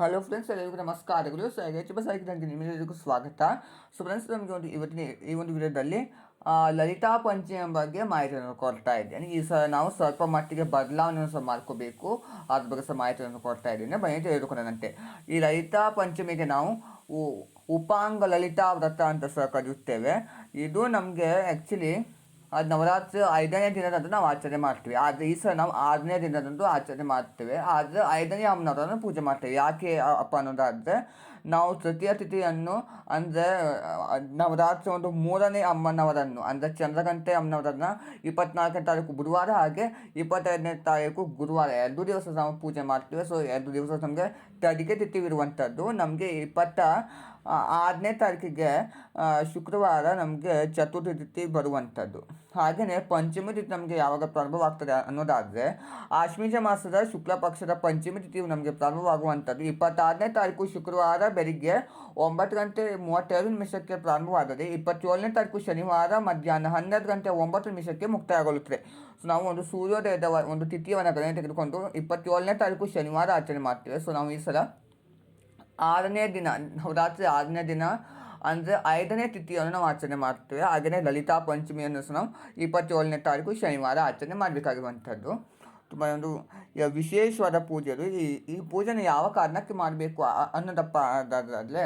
Hello friends ಎಲ್ಲರಿಗೂ ನಮಸ್ಕಾರಗಳು. So H bus ಆಗಿ ನಿಮ್ಮೆಲ್ಲರಿಗೂ ಸ್ವಾಗತ. ಸೊ ಫ್ರೆಂಡ್ಸ್ ನಮಗೆ ಒಂದು ಇವತ್ತಿನ ಈ ಒಂದು ವಿಡಿಯೋದಲ್ಲಿ ಲಲಿತಾ ಪಂಚಮಿ ಬಗ್ಗೆ ಮಾಹಿತಿಯನ್ನು ಕೊಡ್ತಾ ಇದ್ದೇನೆ ಈ ಸಹ ನಾವು ಸ್ವಲ್ಪ ಮಟ್ಟಿಗೆ ಬದಲಾವಣೆಯನ್ನು ಸಹ ಮಾಡ್ಕೋಬೇಕು. ಅದ್ರ ಬಗ್ಗೆ ಸಹ ಮಾಹಿತಿಯನ್ನು ಕೊಡ್ತಾ ಇದ್ದೇನೆ. ಬನ್ನಿ ತಿಳಿದುಕೊಂಡಂತೆ ಈ ಲಲಿತಾ ಪಂಚಮಿಗೆ ನಾವು ಉಪಾಂಗ ಲಲಿತಾ ವ್ರತ ಅಂತ ಸಹ ಕರೆಯುತ್ತೇವೆ. ಇದು ನಮಗೆ ಆ್ಯಕ್ಚುಲಿ ಅದು ನವರಾತ್ರಿ ಐದನೇ ದಿನದಂದು ನಾವು ಆಚರಣೆ ಮಾಡ್ತೀವಿ. ಆದರೆ ಈ ಸಲ ನಾವು ಆರನೇ ದಿನದಂದು ಆಚರಣೆ ಮಾಡ್ತೇವೆ. ಆದರೆ ಐದನೇ ಅಮ್ಮನವರನ್ನು ಪೂಜೆ ಮಾಡ್ತೇವೆ. ಯಾಕೆ ಅಪ್ಪ ಅನ್ನೋದಾದರೆ ನಾವು ತೃತೀಯ ತಿಥಿಯನ್ನು ಅಂದರೆ ನವರಾತ್ರಿ ಒಂದು ಮೂರನೇ ಅಮ್ಮನವರನ್ನು ಅಂದರೆ ಚಂದ್ರಗಂಟೆ ಅಮ್ಮನವರನ್ನು ಇಪ್ಪತ್ನಾಲ್ಕನೇ ತಾರೀಕು ಬುಧವಾರ ಹಾಗೆ ಇಪ್ಪತ್ತೈದನೇ ತಾರೀಕು ಗುರುವಾರ ಎರಡು ದಿವಸ ನಾವು ಪೂಜೆ ಮಾಡ್ತೇವೆ. ಸೊ ಎರಡು ದಿವಸ ನಮಗೆ ತಡಿಗೆ ತಿಥಿವಿರುವಂಥದ್ದು ನಮಗೆ ಇಪ್ಪತ್ತ ಆರನೇ ತಾರೀಕಿಗೆ ಶುಕ್ರವಾರ ನಮಗೆ ಚತುರ್ಥಿ ತಿಥಿ ಬರುವಂಥದ್ದು. ಹಾಗೆಯೇ ಪಂಚಮಿ ತಿಥಿ ನಮಗೆ ಯಾವಾಗ ಪ್ರಾರಂಭವಾಗ್ತದೆ ಅನ್ನೋದಾದರೆ ಆಶ್ಮೀಜ ಮಾಸದ ಶುಕ್ಲ ಪಕ್ಷದ ಪಂಚಮಿ ತಿಥಿ ನಮಗೆ ಪ್ರಾರಂಭವಾಗುವಂಥದ್ದು. ಇಪ್ಪತ್ತಾರನೇ ತಾರೀಕು ಶುಕ್ರವಾರ ಬೆಳಿಗ್ಗೆ ಒಂಬತ್ತು ಗಂಟೆ ಮೂವತ್ತೆರಡು ನಿಮಿಷಕ್ಕೆ ಪ್ರಾರಂಭವಾದರೆ, ಇಪ್ಪತ್ತೇಳನೇ ತಾರೀಕು ಶನಿವಾರ ಮಧ್ಯಾಹ್ನ ಹನ್ನೆರಡು ಗಂಟೆ ಒಂಬತ್ತು ನಿಮಿಷಕ್ಕೆ ಮುಕ್ತಾಯಗೊಳ್ಳುತ್ತದೆ. ಸೊ, ನಾವು ಒಂದು ಸೂರ್ಯೋದಯದ ಒಂದು ತಿಥಿಯನ್ನು ಗಣನೆ ತೆಗೆದುಕೊಂಡು ಇಪ್ಪತ್ತೇಳನೇ ತಾರೀಕು ಶನಿವಾರ ಆಚರಣೆ ಮಾಡ್ತೇವೆ. ಸೊ, ನಾವು ಈ ಸಲ ಆರನೇ ದಿನ, ನವರಾತ್ರಿ ಆರನೇ ದಿನ ಅಂದರೆ ಐದನೇ ತಿಥಿಯನ್ನು ನಾವು ಆಚರಣೆ ಮಾಡ್ತೇವೆ. ಹಾಗೆಯೇ ಲಲಿತಾ ಪಂಚಮಿಯನ್ನು ಸಹ ನಾವು ಇಪ್ಪತ್ತೇಳನೇ ತಾರೀಕು ಶನಿವಾರ ಆಚರಣೆ ಮಾಡಬೇಕಾಗಿರುವಂಥದ್ದು. ತುಂಬ ಒಂದು ವಿಶೇಷವಾದ ಪೂಜೆ ಅದು ಈ ಈ ಪೂಜೆನ ಯಾವ ಕಾರಣಕ್ಕೆ ಮಾಡಬೇಕು ಅನ್ನೋದಪ್ಪ ಅದಾದರೆ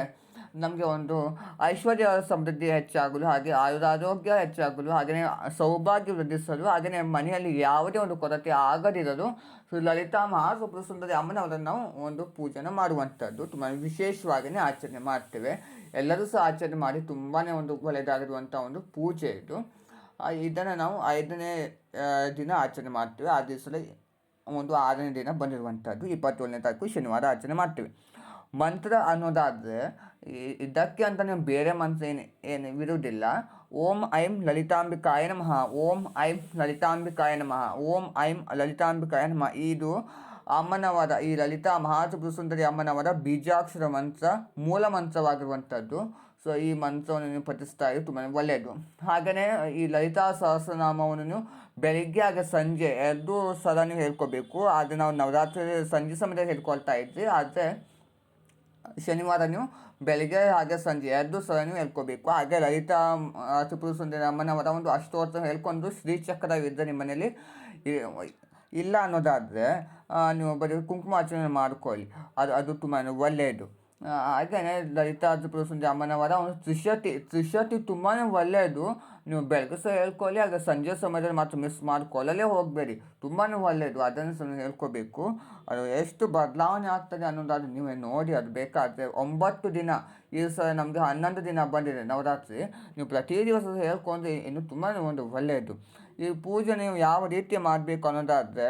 ನಮಗೆ ಒಂದು ಐಶ್ವರ್ಯ ಸಮೃದ್ಧಿ ಹೆಚ್ಚಾಗಲು, ಹಾಗೆ ಆಯುರಾರೋಗ್ಯ ಹೆಚ್ಚಾಗಲು ಹಾಗೆಯೇ ಸೌಭಾಗ್ಯ ವೃದ್ಧಿಸಲು ಹಾಗೆಯೇ ಮನೆಯಲ್ಲಿ ಯಾವುದೇ ಒಂದು ಕೊರತೆ ಆಗದಿರಲು ಲಲಿತಾ ಮಹಾಸುಪ್ರ ಸುಂದರಿ ಅಮ್ಮನವರನ್ನು ನಾವು ಒಂದು ಪೂಜೆನ ಮಾಡುವಂಥದ್ದು. ತುಂಬ ವಿಶೇಷವಾಗಿಯೇ ಆಚರಣೆ ಮಾಡ್ತೇವೆ. ಎಲ್ಲರೂ ಸಹ ಆಚರಣೆ ಮಾಡಿ ತುಂಬಾ ಒಂದು ಒಳ್ಳೆಯದಾಗಿರುವಂಥ ಒಂದು ಪೂಜೆ ಇದು. ಇದನ್ನು ನಾವು ಐದನೇ ದಿನ ಆಚರಣೆ ಮಾಡ್ತೇವೆ. ಆ ದಿವಸದಲ್ಲಿ ಒಂದು ಆರನೇ ದಿನ ಬಂದಿರುವಂಥದ್ದು. ಇಪ್ಪತ್ತೇಳನೇ ತಾರೀಕು ಶನಿವಾರ ಆಚರಣೆ ಮಾಡ್ತೀವಿ. ಮಂತ್ರ ಅನ್ನೋದಾದರೆ ಇದಕ್ಕೆ ಅಂತ ಅಂತಲೇ ಬೇರೆ ಮಂತ್ರ ಏನು ಏನು ಇರುವುದಿಲ್ಲ ಓಂ ಐಂ ಲಲಿತಾಂಬಿಕಾಯ ನಮಃ. ಓಂ ಐಂ ಲಲಿತಾಂಬಿಕಾಯ ನಮಃ. ಓಂ ಐಂ ಲಲಿತಾಂಬಿಕಾಯ ನಮಃ. ಇದು ಅಮ್ಮನವರ ಈ ಲಲಿತಾ ಮಹಾತ್ರಿಪುರ ಸುಂದರಿ ಅಮ್ಮನವರ ಬೀಜಾಕ್ಷರ ಮಂತ್ರ, ಮೂಲ ಮಂತ್ರವಾಗಿರುವಂಥದ್ದು. ಸೊ, ಈ ಮಂತ್ರವನ್ನು ನೀವು ಪಠಿಸ್ತಾ ಇದ್ದು ತುಂಬಾ ಒಳ್ಳೆಯದು ಹಾಗೆಯೇ ಈ ಲಲಿತಾ ಸಹಸ್ರನಾಮವನ್ನು ನೀವು ಬೆಳಿಗ್ಗೆ ಆಗ ಸಂಜೆ ಎರಡೂ ಸಲ ನೀವು ಹೇಳ್ಕೋಬೇಕು. ಆದರೆ ನಾವು ನವರಾತ್ರಿ ಸಂಜೆ ಸಮಯದಲ್ಲಿ ಹೇಳ್ಕೊಳ್ತಾ ಇದ್ವಿ. ಆದರೆ ಶನಿವಾರ ನೀವು ಬೆಳಿಗ್ಗೆ ಹಾಗೆ ಸಂಜೆ ಎರಡು ಸಲ ನೀವು ಹೇಳ್ಕೋಬೇಕು. ಹಾಗೆ ಆ, ತ್ರಿಪುರ ಸುಂದರಿ ಅಮ್ಮನವರ ಒಂದು ಅಷ್ಟೋತ್ತರ ಹೇಳ್ಕೊಂಡು ಶ್ರೀಚಕ್ರವಿದ್ದರೆ ನಿಮ್ಮ ಮನೇಲಿ ಇ- ಇಲ್ಲ ಅನ್ನೋದಾದರೆ ನೀವು ಬರೀ ಕುಂಕುಮಾರ್ಚನೆ ಮಾಡ್ಕೊಳ್ಳಿ. ಅದು ಅದು ತುಂಬಾ ಒಳ್ಳೆಯದು ಹಾಗೆಯೇ ಲಲಿತಾ ತ್ರಿಪುರ ಸುಂದರಿ ಅಮ್ಮನವರ ಒಂದು ತ್ರಿಶತಿ ತ್ರಿಶತಿ ತುಂಬಾ ಒಳ್ಳೆಯದು. ನೀವು ಬೆಳಗ್ಗೆ ಸಹ ಹೇಳ್ಕೊಳ್ಳಿ, ಆಗ ಸಂಜೆ ಸಮಯದಲ್ಲಿ ಮಾತ್ರ ಮಿಸ್ ಮಾಡ್ಕೊಳ್ಳಲೇ ಹೋಗಬೇಡಿ. ತುಂಬಾ ಒಳ್ಳೆಯದು, ಅದನ್ನು ಸಹ ಹೇಳ್ಕೊಬೇಕು. ಅದು ಎಷ್ಟು ಬದಲಾವಣೆ ಆಗ್ತದೆ ಅನ್ನೋದಾದ್ರೆ ನೀವೇ ನೋಡಿ, ಅದು ಬೇಕಾದರೆ ಒಂಬತ್ತು ದಿನ. ಈ ಸಲ ನಮಗೆ ಹನ್ನೊಂದು ದಿನ ಬಂದಿದೆ ನವರಾತ್ರಿ. ನೀವು ಪ್ರತಿ ದಿವಸ ಹೇಳ್ಕೊಂಡ್ರೆ ಇನ್ನು ತುಂಬಾ ಒಂದು ಒಳ್ಳೆಯದು. ಈ ಪೂಜೆ ನೀವು ಯಾವ ರೀತಿ ಮಾಡಬೇಕು ಅನ್ನೋದಾದರೆ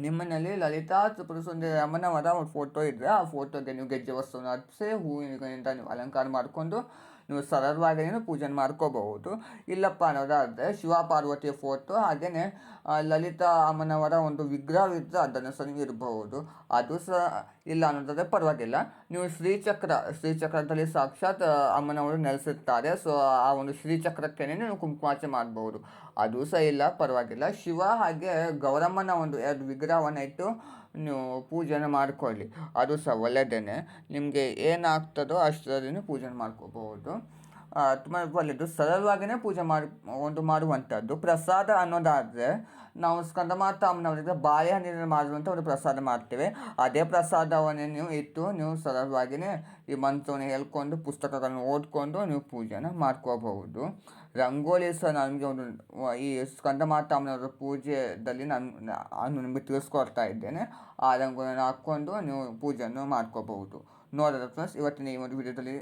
ನಿಮ್ಮನಲ್ಲಿ ಲಲಿತಾ ತ್ರಿಪುರ ಸುಂದರಿ ಅಮ್ಮನವರ ಒಂದು ಫೋಟೋ ಇದ್ದರೆ ಆ ಫೋಟೋಗೆ ನೀವು ಗೆಜ್ಜೆ ವಸ್ತುವನ್ನು ಹಚ್ಚಿಸಿ ಹೂವಿನಿಂದ ನೀವು ಅಲಂಕಾರ ಮಾಡಿಕೊಂಡು ನೀವು ಸರಳವಾಗಿ ನೀವು ಪೂಜೆ ಮಾಡ್ಕೋಬಹುದು. ಇಲ್ಲಪ್ಪ ಅನ್ನೋದಾದರೆ ಶಿವ ಪಾರ್ವತಿಯ ಫೋಟೋ ಹಾಗೆಯೇ ಲಲಿತಾ ಅಮ್ಮನವರ ಒಂದು ವಿಗ್ರಹವಿದ್ದರೆ ಅದನ್ನು ಸಹ ನೀವು ಇರಬಹುದು. ಅದು ಸಹ ಇಲ್ಲ ಅನ್ನೋದಾದರೆ ಪರವಾಗಿಲ್ಲ. ನೀವು ಶ್ರೀಚಕ್ರ, ಶ್ರೀಚಕ್ರದಲ್ಲಿ ಸಾಕ್ಷಾತ್ ಅಮ್ಮನವರು ನೆಲೆಸಿರ್ತಾರೆ. ಸೊ, ಆ ಒಂದು ಶ್ರೀಚಕ್ರಕ್ಕೇನೆ ನೀವು ಕುಂಕುಮಾಚೆ ಮಾಡಬಹುದು. ಅದು ಸಹ ಇಲ್ಲ, ಪರವಾಗಿಲ್ಲ. ಶಿವ ಹಾಗೆ ಗೌರಮ್ಮನ ಒಂದು ಎರಡು ವಿಗ್ರಹವನ್ನು ಇಟ್ಟು ನೀವು ಪೂಜೆನ ಮಾಡ್ಕೊಳ್ಳಿ. ಅದು ಸಹ ಒಳ್ಳೆಯದೇನೆ ನಿಮಗೆ ಏನಾಗ್ತದೋ ಅಷ್ಟರಲ್ಲಿ ಪೂಜೆ ಮಾಡ್ಕೋಬಹುದು. ತುಂಬ ಒಳ್ಳೆಯದು. ಸರಳವಾಗಿಯೇ ಪೂಜೆ ಮಾಡಿ, ಒಂದು ಮಾಡುವಂಥದ್ದು. ಪ್ರಸಾದ ಅನ್ನೋದಾದರೆ, ನಾವು ಸ್ಕಂದಮಾತಾಮ್ನವರಿಗೆ ಬಾಳೆಹಣ್ಣಿನ ಮಾಡುವಂಥ ಒಂದು ಪ್ರಸಾದ ಮಾಡ್ತೇವೆ. ಅದೇ ಪ್ರಸಾದವನ್ನೇ ನೀವು ಇಟ್ಟು, ನೀವು ಸರಳವಾಗಿಯೇ ಈ ಮಂತ್ರವನ್ನು ಹೇಳ್ಕೊಂಡು, ಪುಸ್ತಕಗಳನ್ನು ಓದ್ಕೊಂಡು ನೀವು ಪೂಜೆನ ಮಾಡ್ಕೋಬಹುದು. ರಂಗೋಲಿ ಸಹ ನನಗೆ ಒಂದು ಈ ಸ್ಕಂದಮಾತಾಮ್ನವರ ಪೂಜೆಯಲ್ಲಿ ನಾನು ನಾನು ನಿಮಗೆ ತಿಳಿಸ್ಕೊಡ್ತಾ ಇದ್ದೇನೆ. ಆ ರಂಗೋಲಿಯನ್ನು ಹಾಕ್ಕೊಂಡು ನೀವು ಪೂಜೆಯನ್ನು ಮಾಡ್ಕೋಬಹುದು. ನೋಡೋದು ಫ್ರೆಂಡ್ಸ್. ಇವತ್ತಿನ ಈ ಒಂದು ವಿಡಿಯೋದಲ್ಲಿ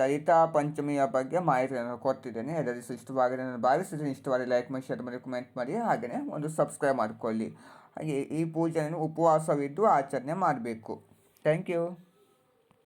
ಲಲಿತಾ ಪಂಚಮಿಯ ಬಗ್ಗೆ ಮಾಹಿತಿಯನ್ನು ಕೊಡ್ತಿದ್ದೇನೆ ಎಲ್ಲರಿಗೂ ಇಷ್ಟವಾಗಿದೆ ನಾನು ಭಾವಿಸಿದ್ರೆ ಇಷ್ಟವಾದ ಲೈಕ್ ಮಾಡಿ ಶೇರ್ ಮಾಡಿ ಕಮೆಂಟ್ ಮಾಡಿ ಹಾಗೆಯೇ ಒಂದು ಸಬ್ಸ್ಕ್ರೈಬ್ ಮಾಡಿಕೊಳ್ಳಿ. ಹಾಗೆ ಈ ಪೂಜೆಯನ್ನು ಉಪವಾಸವಿದ್ದು ಆಚರಣೆ ಮಾಡಬೇಕು. Thank you